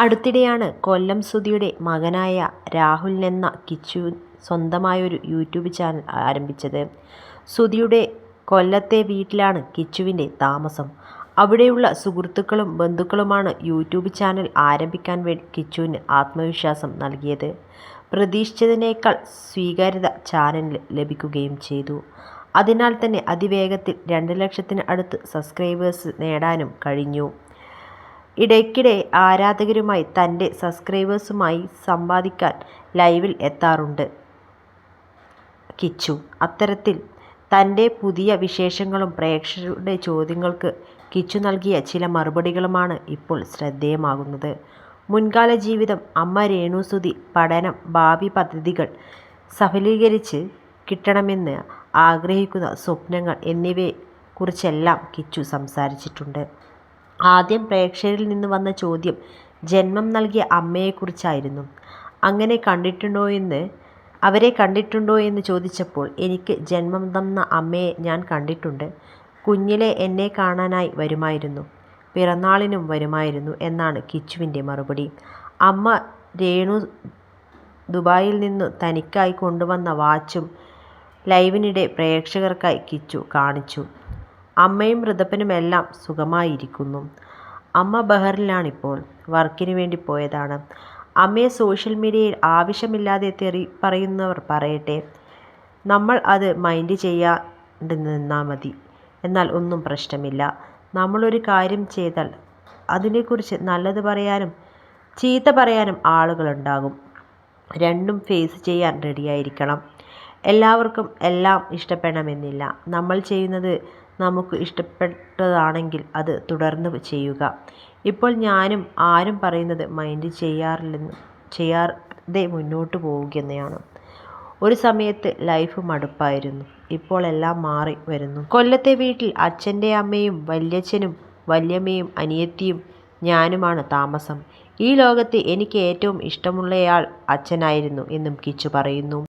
അടുത്തിടെയാണ് കൊല്ലം സുധിയുടെ മകനായ രാഹുൽ എന്ന കിച്ചു സ്വന്തമായൊരു യൂട്യൂബ് ചാനൽ ആരംഭിച്ചത്. സുധിയുടെ കൊല്ലത്തെ വീട്ടിലാണ് കിച്ചുവിന്റെ താമസം. അവിടെയുള്ള സുഹൃത്തുക്കളും ബന്ധുക്കളുമാണ് യൂട്യൂബ് ചാനൽ ആരംഭിക്കാൻ വേണ്ടി കിച്ചുവിന് ആത്മവിശ്വാസം നൽകിയത്. പ്രതീക്ഷിച്ചതിനേക്കാൾ സ്വീകാര്യത ചാനൽ ലഭിക്കുകയും ചെയ്തു. അതിനാൽ തന്നെ അതിവേഗത്തിൽ രണ്ട് ലക്ഷത്തിന് അടുത്ത് സബ്സ്ക്രൈബേഴ്സ് നേടാനും കഴിഞ്ഞു. ഇടയ്ക്കിടെ ആരാധകരുമായി തന്റെ സബ്സ്ക്രൈബേഴ്സുമായി സംവദിക്കാൻ ലൈവിൽ എത്താറുണ്ട് കിച്ചു. അത്തരത്തിൽ തന്റെ പുതിയ വിശേഷങ്ങളും പ്രേക്ഷകരുടെ ചോദ്യങ്ങൾക്ക് കിച്ചു നൽകിയ ചില മറുപടികളുമാണ് ഇപ്പോൾ ശ്രദ്ധേയമാകുന്നത്. മുൻകാല ജീവിതം, അമ്മ രേണുസുതി പഠനം, ഭാവി പദ്ധതികൾ സഫലീകരിച്ച് കിട്ടണമെന്ന് ആഗ്രഹിക്കുന്ന സ്വപ്നങ്ങൾ എന്നിവയെ കുറിച്ചെല്ലാം കിച്ചു സംസാരിച്ചിട്ടുണ്ട്. ആദ്യം പ്രേക്ഷകരിൽ നിന്ന് വന്ന ചോദ്യം ജന്മം നൽകിയ അമ്മയെക്കുറിച്ചായിരുന്നു. അങ്ങനെ കണ്ടിട്ടുണ്ടോ എന്ന് അവരെ കണ്ടിട്ടുണ്ടോ എന്ന് ചോദിച്ചപ്പോൾ എനിക്ക് ജന്മം തന്ന അമ്മയെ ഞാൻ കണ്ടിട്ടുണ്ട്. കുഞ്ഞിലെ എന്നെ കാണാനായി വരുമായിരുന്നു. പിറന്നാളിനും വരുമായിരുന്നു എന്നാണ് കിച്ചുവിന്റെ മറുപടി. അമ്മ രേണു ദുബായിൽ നിന്ന് തനിക്കായി കൊണ്ടുവന്ന വാച്ചും ലൈവിനിടെ പ്രേക്ഷകർക്കായി കിച്ചു കാണിച്ചു. അമ്മയും ഋതപ്പനുമെല്ലാം സുഖമായിരിക്കുന്നു. അമ്മ ബഹറിനിലാണിപ്പോൾ. വർക്കിന് വേണ്ടി പോയതാണ്. അമ്മയെ സോഷ്യൽ മീഡിയയിൽ ആവശ്യമില്ലാതെ തെറി പറയുന്നവർ പറയട്ടെ. നമ്മൾ അത് മൈൻഡ് ചെയ്യാണ്ടിരുന്നാൽ മതി. എന്നാൽ ഒന്നും പ്രശ്നമില്ല. നമ്മളൊരു കാര്യം ചെയ്താൽ അതിനെക്കുറിച്ച് നല്ലത് പറയാനും ചീത്ത പറയാനും ആളുകളുണ്ടാകും. രണ്ടും ഫേസ് ചെയ്യാൻ റെഡിയായിരിക്കണം. എല്ലാവർക്കും എല്ലാം ഇഷ്ടപ്പെടണമെന്നില്ല. നമ്മൾ ചെയ്യുന്നത് നമുക്ക് ഇഷ്ടപ്പെട്ടതാണെങ്കിൽ അത് തുടർന്ന് ചെയ്യുക. ഇപ്പോൾ ഞാനും ആരും പറയുന്നത് മൈൻഡ് ചെയ്യാതെ മുന്നോട്ട് പോവുകയാണ്. ഒരു സമയത്ത് ലൈഫ് മടുപ്പായിരുന്നു. ഇപ്പോൾ എല്ലാം മാറി വരുന്നു. കൊല്ലത്തെ വീട്ടിൽ അച്ഛന്റെ അമ്മയും വല്യച്ഛനും വല്യമ്മയും അനിയത്തിയും ഞാനുമാണ് താമസം. ഈ ലോകത്ത് എനിക്ക് ഏറ്റവും ഇഷ്ടമുള്ളയാൾ അച്ഛനായിരുന്നു എന്നും കിച്ചു പറയുന്നു.